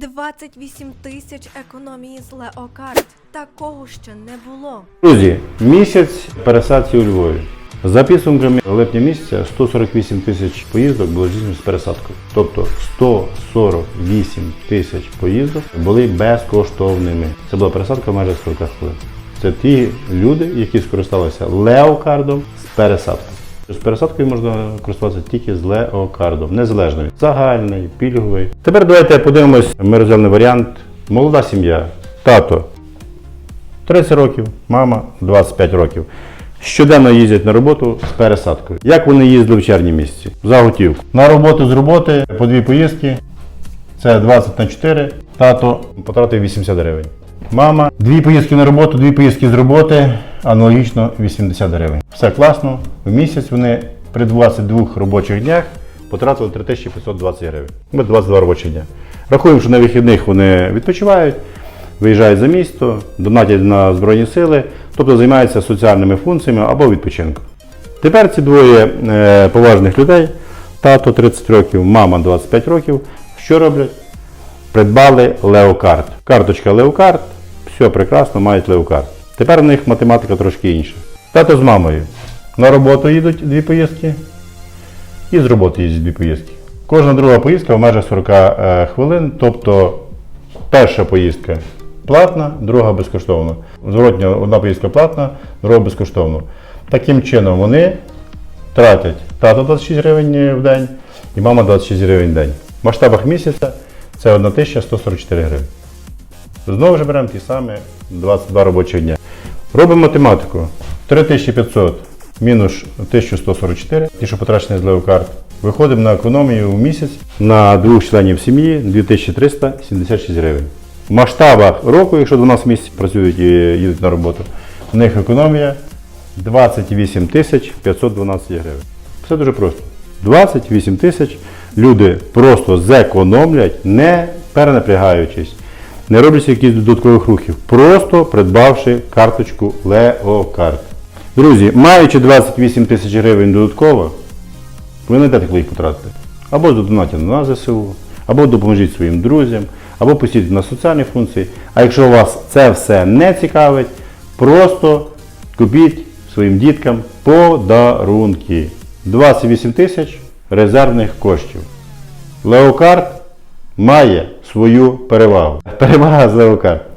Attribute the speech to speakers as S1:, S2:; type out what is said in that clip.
S1: 28 тисяч економії з Леокарт. Такого ще не було.
S2: Друзі, місяць пересадці у Львові. За підсумками липня місяця 148 тисяч поїздок було здійснено з пересадкою. Тобто 148 тисяч поїздок були безкоштовними. Це була пересадка майже 40 хвилин. Це ті люди, які скористалися леокардом з пересадкою. З пересадкою можна користуватися тільки з леокардом, незалежно від загальний, пільговий. Тепер давайте подивимось ми варіант. Молода сім'я, тато 30 років, мама 25 років. Щоденно їздять на роботу з пересадкою. Як вони їздили в червні місяці? За готівку. На роботу з роботи по дві поїздки. Це 20 на 4. Тато потратив 80 гривень. Мама, дві поїздки на роботу, дві поїздки з роботи, аналогічно 80 гривень. Все класно. В місяць вони при 22 робочих днях потратили 3520 гривень. Ми 22 робочі дня. Рахуємо, що на вихідних вони відпочивають, виїжджають за місто, донатять на Збройні сили, тобто займаються соціальними функціями або відпочинком. Тепер ці двоє е, поважних людей, тато 30 років, мама 25 років, що роблять? Придбали леокарт. Карточка леокарт, все прекрасно, мають леокарт. Тепер у них математика трошки інша. Тато з мамою на роботу їдуть дві поїздки, і з роботи їздять дві поїздки. Кожна друга поїздка в межах 40 е, хвилин, тобто перша поїздка платна, друга безкоштовна. Зворотня одна поїздка платна, друга безкоштовна. Таким чином вони тратять тато 26 гривень в день і мама 26 гривень в день. В масштабах місяця це 1144 гривень. Знову ж беремо ті самі 22 робочі дня. Робимо математику. 3500 мінус 1144, ті, що потрачені з леокарт. Виходимо на економію в місяць на двох членів сім'ї 2376 гривень. В масштабах року, якщо 12 місяців працюють і їдуть на роботу, в них економія 28 тисяч 512 гривень. Все дуже просто. 28 тисяч люди просто зекономлять, не перенапрягаючись, не роблячи якихось додаткових рухів, просто придбавши карточку Леокарт. Друзі, маючи 28 тисяч гривень додатково, ви знайдете, коли їх потратити. Або донатите на ЗСУ, або допоможіть своїм друзям, або постійте на соціальні функції. А якщо вас це все не цікавить, просто купіть своїм діткам подарунки. 28 тисяч резервних коштів. Леокарт має свою перевагу. Перевага Леокарт.